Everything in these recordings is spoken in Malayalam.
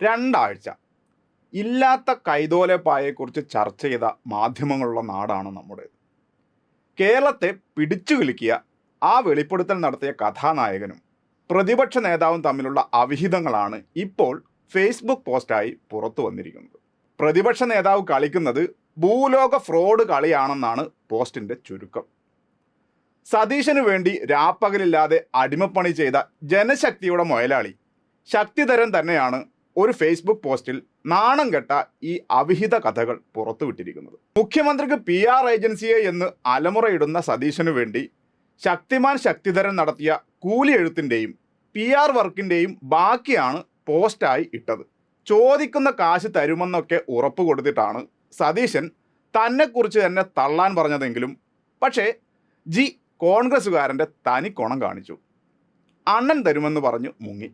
രണ്ടാഴ്ച. ഇല്ലാത്ത കൈതോലപ്പായെക്കുറിച്ച് ചർച്ച ചെയ്ത മാധ്യമങ്ങളുള്ള നാടാണ് നമ്മുടേത് കേരളത്തെ പിടിച്ചു വിളിക്കുക ആ വെളിപ്പെടുത്തൽ നടത്തിയ കഥാനായകനും പ്രതിപക്ഷ നേതാവും തമ്മിലുള്ള അവിഹിതങ്ങളാണ് ഇപ്പോൾ ഫേസ്ബുക്ക് പോസ്റ്റായി പുറത്തു വന്നിരിക്കുന്നത്. പ്രതിപക്ഷ നേതാവ് കളിക്കുന്നത് ഭൂലോക ഫ്രോഡ് കളിയാണെന്നാണ് പോസ്റ്റിന്റെ ചുരുക്കം. സതീശന് വേണ്ടി രാപ്പകലില്ലാതെ അടിമപ്പണി ചെയ്ത ജനശക്തിയുടെ മുതലാളി ശക്തിധരൻ തന്നെയാണ് ഒരു ഫേസ്ബുക്ക് പോസ്റ്റിൽ നാണം കെട്ട ഈ അവിഹിത കഥകൾ പുറത്തുവിട്ടിരിക്കുന്നത് മുഖ്യമന്ത്രിക്ക് പി ആർ ഏജൻസിയെ എന്ന് അലമുറയിടുന്ന സതീശനു വേണ്ടി ശക്തിമാൻ ശക്തിധരൻ നടത്തിയ കൂലി എഴുത്തിന്റെയും പി ആർ വർക്കിന്റെയും ബാക്കിയാണ് പോസ്റ്റായി ഇട്ടത്. ചോദിക്കുന്ന കാശ് തരുമെന്നൊക്കെ ഉറപ്പ് കൊടുത്തിട്ടാണ് സതീശൻ തന്നെക്കുറിച്ച് തന്നെ തള്ളാൻ പറഞ്ഞതെങ്കിലും പക്ഷേ ജി കോൺഗ്രസ്സുകാരന്റെ തനി കുണം കാണിച്ചു. അണ്ണൻ തരുമെന്ന് പറഞ്ഞു മുങ്ങി.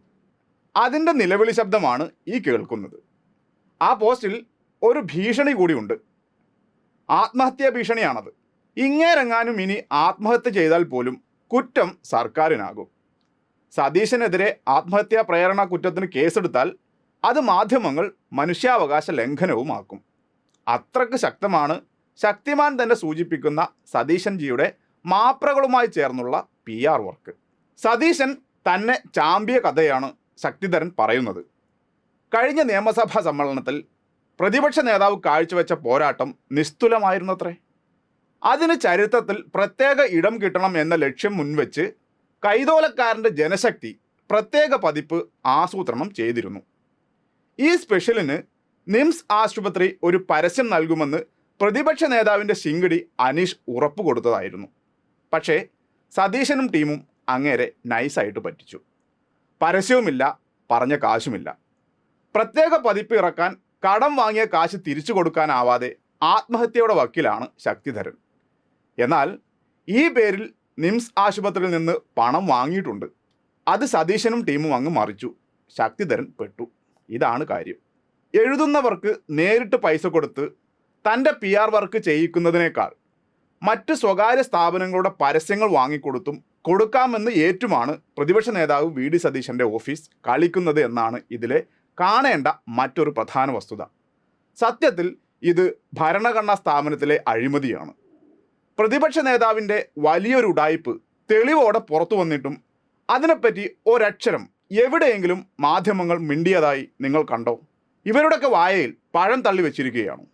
അതിന്റെ നിലവിളി ശബ്ദമാണ് ഈ കേൾക്കുന്നത്. ആ പോസ്റ്റിൽ ഒരു ഭീഷണി കൂടിയുണ്ട്. ആത്മഹത്യാ ഭീഷണിയാണത്. ഇങ്ങേരെങ്ങാനും ഇനി ആത്മഹത്യ ചെയ്താൽ പോലും കുറ്റം സർക്കാരിനാകും. സതീശനെതിരെ ആത്മഹത്യാ പ്രേരണ കുറ്റത്തിന് കേസെടുത്താൽ അത് മാധ്യമങ്ങൾ മനുഷ്യാവകാശ ലംഘനവുമാക്കും. അത്രയ്ക്ക് ശക്തമാണ് ശക്തിമാൻ തന്നെ സൂചിപ്പിക്കുന്ന സതീശൻ ജിയുടെ മാപ്രകളുമായി ചേർന്നുള്ള പി വർക്ക്. സതീശൻ തന്നെ ചാമ്പിയ കഥയാണ് ശക്തിധരൻ പറയുന്നത്. കഴിഞ്ഞ നിയമസഭാ സമ്മേളനത്തിൽ പ്രതിപക്ഷ നേതാവ് കാഴ്ചവെച്ച പോരാട്ടം നിസ്തുലമായിരുന്നത്രേ. അതിന് ചരിത്രത്തിൽ പ്രത്യേക ഇടം കിട്ടണം എന്ന ലക്ഷ്യം മുൻവെച്ച് കൈതോലക്കാരന്റെ ജനശക്തി പ്രത്യേക പതിപ്പ് ആസൂത്രണം ചെയ്തിരുന്നു. ഈ സ്പെഷ്യലിന് നിംസ് ആശുപത്രി ഒരു പരസ്യം നൽകുമെന്ന് പ്രതിപക്ഷ നേതാവിന്റെ ശിങ്കിടി അനീഷ് ഉറപ്പ് കൊടുത്തതായിരുന്നു പക്ഷേ സതീശനും ടീമും അങ്ങേരെ നൈസായിട്ട് പറ്റിച്ചു. പരസ്യവുമില്ല പറഞ്ഞ കാശുമില്ല. പ്രത്യേക പതിപ്പ് ഇറക്കാൻ കടം വാങ്ങിയ കാശ് തിരിച്ചു കൊടുക്കാനാവാതെ ആത്മഹത്യയുടെ വക്കീലാണ് ശക്തിധരൻ. എന്നാൽ ഈ പേരിൽ നിംസ് ആശുപത്രിയിൽ നിന്ന് പണം വാങ്ങിയിട്ടുണ്ട്. അത് സതീശനും ടീമും അങ്ങ് മറിച്ചു. ശക്തിധരൻ പെട്ടു. ഇതാണ് കാര്യം. എഴുതുന്നവർക്ക് നേരിട്ട് പൈസ കൊടുത്ത് തന്റെ പി ആർ വർക്ക് ചെയ്യിക്കുന്നതിനേക്കാൾ മറ്റ് സ്വകാര്യ സ്ഥാപനങ്ങളുടെ പരസ്യങ്ങൾ വാങ്ങിക്കൊടുത്തും കൊടുക്കാമെന്ന് ഏറ്റുമാണ് പ്രതിപക്ഷ നേതാവ് വി ഡി സതീശന്റെ ഓഫീസ് കളിക്കുന്നത് എന്നാണ് ഇതിലെ കാണേണ്ട മറ്റൊരു പ്രധാന വസ്തുത. സത്യത്തിൽ ഇത് ഭരണഘടനാ സ്ഥാപനത്തിലെ അഴിമതിയാണ്. പ്രതിപക്ഷ നേതാവിന്റെ വലിയൊരു ഉടായ്പ് തെളിവോടെ പുറത്തു വന്നിട്ടും അതിനെപ്പറ്റി ഒരക്ഷരം എവിടെയെങ്കിലും മാധ്യമങ്ങൾ മിണ്ടിയതായി നിങ്ങൾ കണ്ടോ? ഇവരുടെയൊക്കെ വായയിൽ പഴം തള്ളി വെച്ചിരിക്കുകയാണ്.